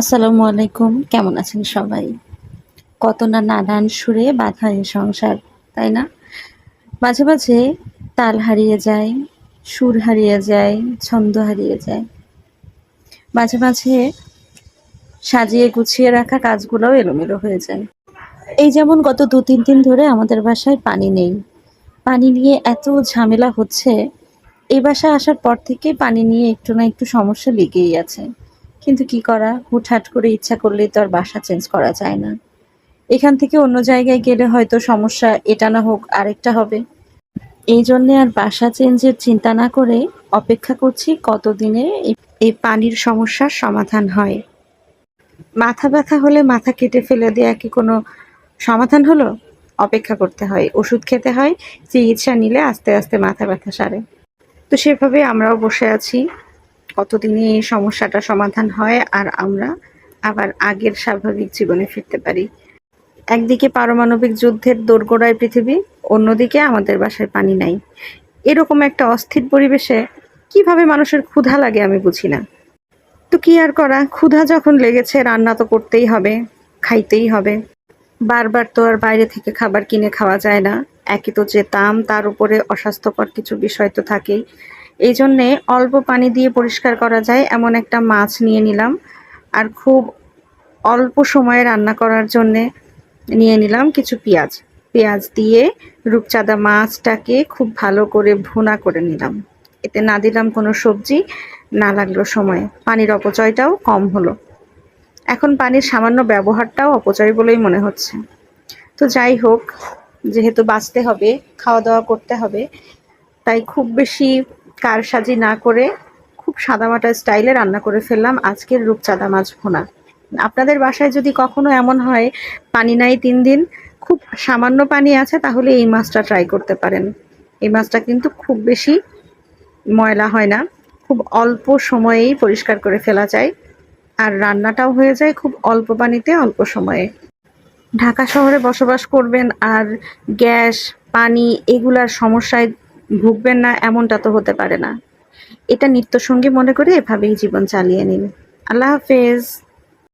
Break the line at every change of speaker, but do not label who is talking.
আসসালামু আলাইকুম। কেমন আছেন সবাই? কত না নানান সুরে বাঁধা এই সংসার, তাই না? মাঝে মাঝে তাল হারিয়ে যায়, সুর হারিয়ে যায়, ছন্দ হারিয়ে যায়। মাঝে মাঝে সাজিয়ে গুছিয়ে রাখা কাজগুলোও এলোমেলো হয়ে যায়। এই যেমন গত দু, তিন দিন ধরে আমাদের বাসায় পানি নেই। পানি নিয়ে এত ঝামেলা হচ্ছে এই বাসায় আসার পর থেকে পানি নিয়ে একটু না একটু সমস্যা লেগেই আছে। কিন্তু কি করা? হুটহাট করে ইচ্ছা করলেই তো আর বাসা চেঞ্জ করা যায় না। এখান থেকে অন্য জায়গায় গেলে হয়তো সমস্যা এটা না হোক, আরেকটা হবে। এই জন্যে আর বাসা চেঞ্জের চিন্তা না করে অপেক্ষা করছি কতদিনে এই- এই পানির সমস্যার সমাধান হয়। মাথা ব্যথা হলে মাথা কেটে ফেলে দেওয়া কি কোনো সমাধান হলো? অপেক্ষা করতে হয়, ওষুধ খেতে হয়, চিকিৎসা নিলে আস্তে আস্তে মাথা ব্যথা সারে। তো সেভাবে আমরাও বসে আছি। কতদিনে এই সমস্যাটা সমাধান হয় আর আমরা আবার আগের স্বাভাবিক জীবনে ফিরতে পারি। একদিকে পারমাণবিক যুদ্ধের দোরগোড়ায় পৃথিবী, অন্যদিকে আমাদের বাসায় পানি নাই। এরকম একটা অস্থির পরিবেশে কীভাবে মানুষের ক্ষুধা লাগে আমি বুঝি না। তো কি আর করা? ক্ষুধা যখন লেগেছে, রান্না তো করতেই হবে, খাইতেই হবে। বারবার তো আর বাইরে থেকে খাবার কিনে খাওয়া যায় না। একই তো যে দাম, তার উপরে অস্বাস্থ্যকর কিছু বিষয় তো থাকেই। এই জন্যে অল্প পানি দিয়ে পরিষ্কার করা যায়, এমন একটা মাছ নিয়ে নিলাম। আর খুব অল্প সময়ে রান্না করার জন্যে নিয়ে নিলাম কিছু পেঁয়াজ। পেঁয়াজ দিয়ে রূপচাঁদা মাছটাকে খুব ভালো করে ভুনা করে নিলাম। এতে না দিলাম কোনো সবজি, না লাগল সময়ে। পানির অপচয়টাও কম হলো। এখন পানির সামান্য ব্যবহারটাও অপচয় বলেই মনে হচ্ছে। তো যাই হোক, যেহেতু বাঁচতে হবে খাওয়া দাওয়া করতে হবে, তাই খুব বেশি কারসাজি না করে খুব সাদামাটা স্টাইলে রান্না করে ফেললাম। আজকের রূপচাঁদা মাছ ভুনা। আপনাদের বাসায় যদি কখনো এমন হয়, পানি নাই তিন দিন, খুব সামান্য পানি আছে, তাহলে এই মাছটা ট্রাই করতে পারেন। এই মাছটা কিন্তু খুব বেশি ময়লা হয় না, খুব অল্প সময়েই পরিষ্কার করে ফেলা যায়। আর রান্নাটাও হয়ে যায় খুব অল্প পানিতে, অল্প সময়ে। ঢাকা শহরে বসবাস করবেন আর গ্যাস, পানি এগুলার সমস্যায় ভুগবেন না, এমনটা তো হতে পারে না। এটা নিত্যসঙ্গী মনে করে এভাবেই জীবন চালিয়ে নিন। আল্লাহ হাফেজ।